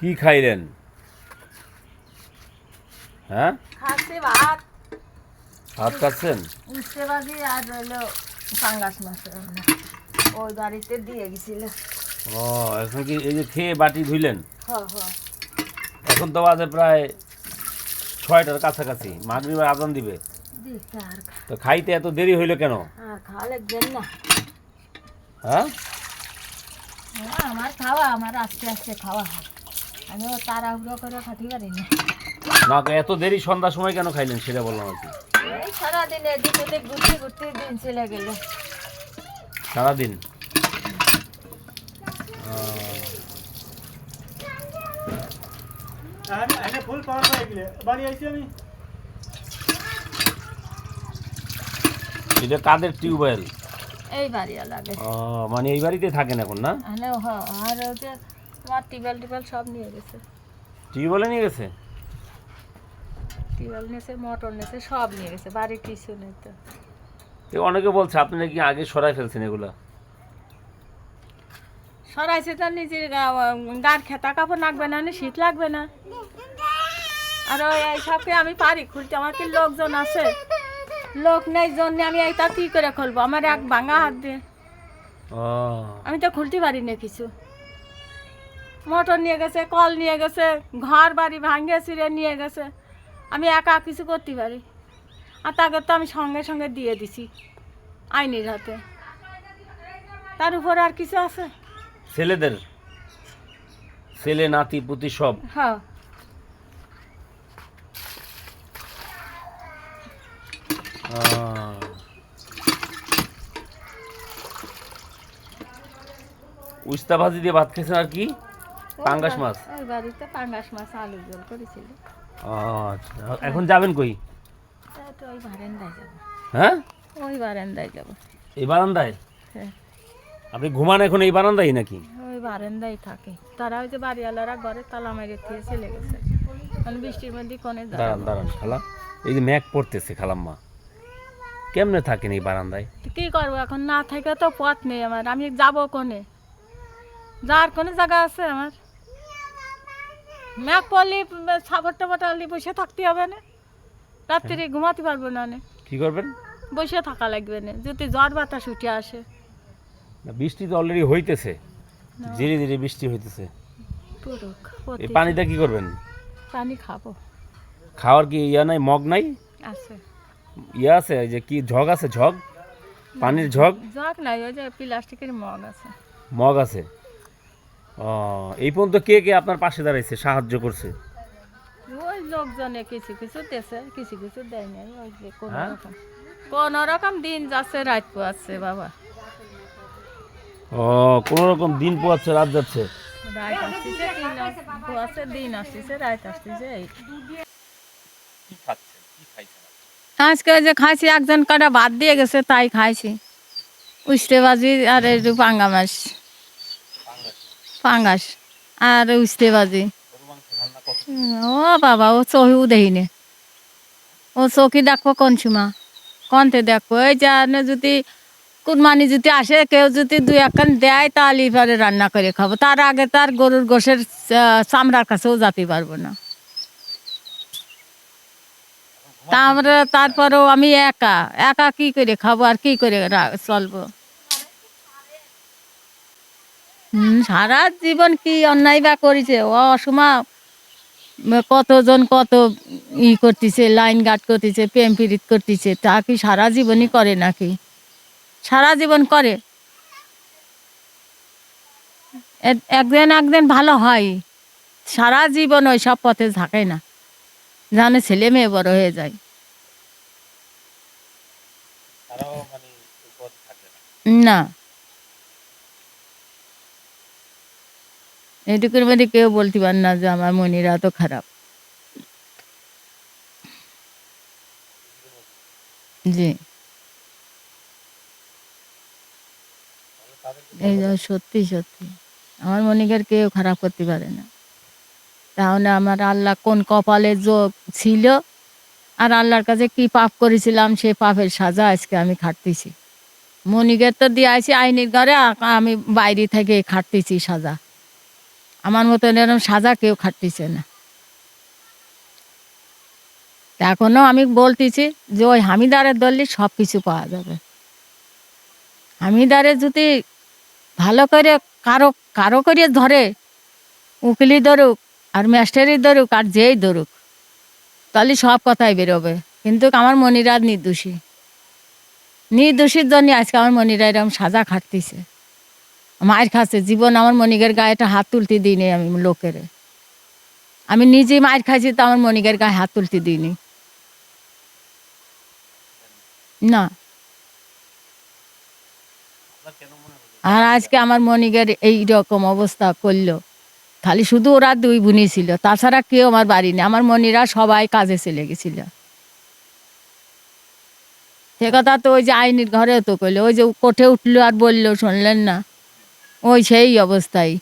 কি খাইলেন? হ্যাঁ? খাচ্ছি ভাত। ভাত খাচ্ছেন? উঠতে বাজি আর হলো পাঙ্গাস মাছ। ওই বাড়িতে দিয়ে গেছিল। ও এখন কি এই যে খেয়ে বাটি ধুইলেন? এখন তো বাজে প্রায় ছয়টার কাছাকাছি। মাগরিবের আজান দিবে। তো খাইতে এত দেরি হইল কেন? হ্যাঁ? হ্যাঁ, আমার খাওয়া আমার আস্তে আস্তে খাওয়া হয়। আমি তাড়াহুড়ো করে খাতে পারি না না তো এত দেরি সন্ধ্যার সময় কেন খাইলেন সেটা বললাম আর কি। সারাদিন এদিক ওদিক ঘুরতে ঘুরতে দিন চলে গেল। সারাদিন? এনে ফুল পাওয়ার বাড়ি আইছি আমি। এটা কাদের টিউবওয়েল? এই লাগে ও মানে এই বাড়িতে থাকেন এখন না? আর তোমার টিবেল টিবেল সব নিয়ে গেছে। টিউবওয়েলে নিয়ে গেছে? টিবেল নিয়েছে মোটর নিয়েছে সব নিয়ে গেছে বাড়ি কিছু নেই তো। অনেকে বলছে আপনি নাকি আগে সরাই ফেলছেন এগুলো? সরাইছে তো নিজের গার খেতা কাপড় লাগবে না শীত লাগবে না। আর ওই এই সবকে আমি পারি খুলতে আমার কি লোকজন আছে? লোক নেই জন্য আমি এইটা কি করে খুলবো? আমার এক ভাঙা হাত দিয়ে। ও। আমি তো খুলতে পারি না কিছু। মোটর নিয়ে গেছে কল নিয়ে গেছে ঘর বাড়ি ভাঙে ছিঁড়ে নিয়ে গেছে। আমি একা কিছু করতে পারি। আর তাকে তো আমি সঙ্গে সঙ্গে দিয়ে দিছি আইনির হাতে। তার উপর আর কিছু আছে? ছেলেদের? ছেলে নাতি পুতি সব? হ্যাঁ। উস্তা ভাজি দিয়ে ভাত খেয়েছেন আর কি? পাঙ্গাস মাছ? ওই বাড়িতে পাঙ্গাস মাছ আলু জল করেছিল। আচ্ছা। এখন যাবেন কই? তো ওই বারান্দায় যাব। হ্যাঁ? ওই বারান্দায় যাব। এই বারান্দায়? হ্যাঁ। আপনি ঘুমান এখন এই বারান্দায় নাকি? ওই বারান্দায় থাকে। তারা ওই যে বাড়িওয়ালারা ঘরে তালা মেরে দিয়ে চলে গেছে। মানে বৃষ্টির মধ্যে কোনে দাঁড়ান দাঁড়ান দাঁড়ান খালা এই যে ম্যাক পড়তেছে খালাম্মা। কেমনে থাকেন এই বারান্দায়? কি করব এখন? না থেকে তো পথ নেই আমার। আমি যাব কোনে? যার কোনো জায়গা আছে আমার? ম্যাক পড়লে সাবর টাবরটালি বসে থাকতে হবে না। রাত্রে ঘুমাতে পারব না। কি করবেন? বসে থাকা লাগবে না। যদি জ্বর বাতাস উঠে আসে। বৃষ্টি তো অলরেডি হইতেছে। ধীরে ধীরে বৃষ্টি হইতেছে। এই পানিটা কি করবেন? পানি খাব। খাওয়ার কি ইয়া নাই মগ নাই? আছে। ইয়া আছে যে কি ঝগ আছে? ঝগ? পানির ঝগ? জগ নাই ওই যে প্লাস্টিকের মগ আছে। মগ আছে? এই পর্যন্ত কে কে আপনার পাশে দাঁড়াইছে সাহায্য করছে? ওই লোকজনে কিছু কিছু দেশে কিছু কিছু দেয় নাই ওই যে কোনো হ্যাঁ? রকম। কোনো রকম দিন যাচ্ছে রাত পোয়াচ্ছে বাবা। ও কোনো রকম দিন পোয়াচ্ছে রাত যাচ্ছে? রাত আসতেছে দিন পোয়াচ্ছে দিন আসতেছে রাত আসতেছে এই। আজকে যে খাইছি একজন কটা ভাত দিয়ে গেছে তাই খাইছি। উস্তে বাজি আর একটু পাঙ্গা মাছ। পাঙ্গাস আর উস্তে বাজি। ও বাবা, ও চহিও দেহিনে ও চৌকি দেখব কোন সময় কনতে দেখব এই যে যদি কুরবানি যদি আসে, কেউ যদি দুই একখান দেয়, তাহলে এবারে রান্না করে খাব। তার আগে তার গরুর গোশের চামড়ার কাছেও যেতে পারব না। তা আমরা তারপরেও আমি একা একা কি করে খাব আর কি করে চলবো? সারা জীবন কি অন্যায় বা করেছে? ও অসময় কতজন কত ই করতেছে লাইন গার্ড করতেছে প্রেম পীড়িত করতেছে তা কি সারা জীবনই করে নাকি? সারা জীবন করে। একদিন একদিন ভালো হয়। সারা জীবন ওই সব পথে থাকে না। জানে ছেলে মেয়ে বড় হয়ে যায়। না। এটুকুর মধ্যে কেউ বলতে পারে না যে আমার মনিরা তো খারাপ। জি। এই সত্যি সত্যি। আমার মনিকার কেউ খারাপ করতে পারে না। তাহলে আমার আল্লাহ কোন কপালে যোগ ছিল? আর আল্লাহর কাছে কি পাপ করেছিলাম সে পাপের সাজা আজকে আমি খাটতেছি। মনিকের তো দিয়ে আছি আইনের ঘরে আমি বাইরে থেকে খাটতেছি সাজা। আমার মতন এরকম সাজা কেউ খাটতেছে না। তা এখনও আমি বলতেছি যে ওই হামিদারের দললে সব কিছু পাওয়া যাবে। হামিদারে যদি ভালো করে কারও কারও করে ধরে উকিলি ধরুক আর মাস্টারি ধরুক আর যেই ধরুক, তাহলে সব কথাই বেরোবে। কিন্তু আমার মনিরা নির্দোষী। নির্দোষীর জন্য আজকে আমার মনিরা এরকম সাজা খাটতিছে। মায়ের খাচ্ছে জীবন আমার মনিকের গায়ে একটা হাত তুলতে দিইনি আমি লোকের। আমি নিজে মায়ের খাইছি তো আমার মনিকের গায়ে হাত তুলতে দিইনি। না। আর আজকে আমার মনিকের এই রকম অবস্থা করল। খালি শুধু ওরা দুই বোনই ছিল, তাছাড়া কেউ আমার বাড়ি নেই। আমার মনিরা সবাই কাজে চলে গেছিল। সে কথা তো ওই যে আইনের ঘরে তো করল ওই যে কোঠে উঠল আর বলল, শুনলেন না? ওই সেই অবস্থায়।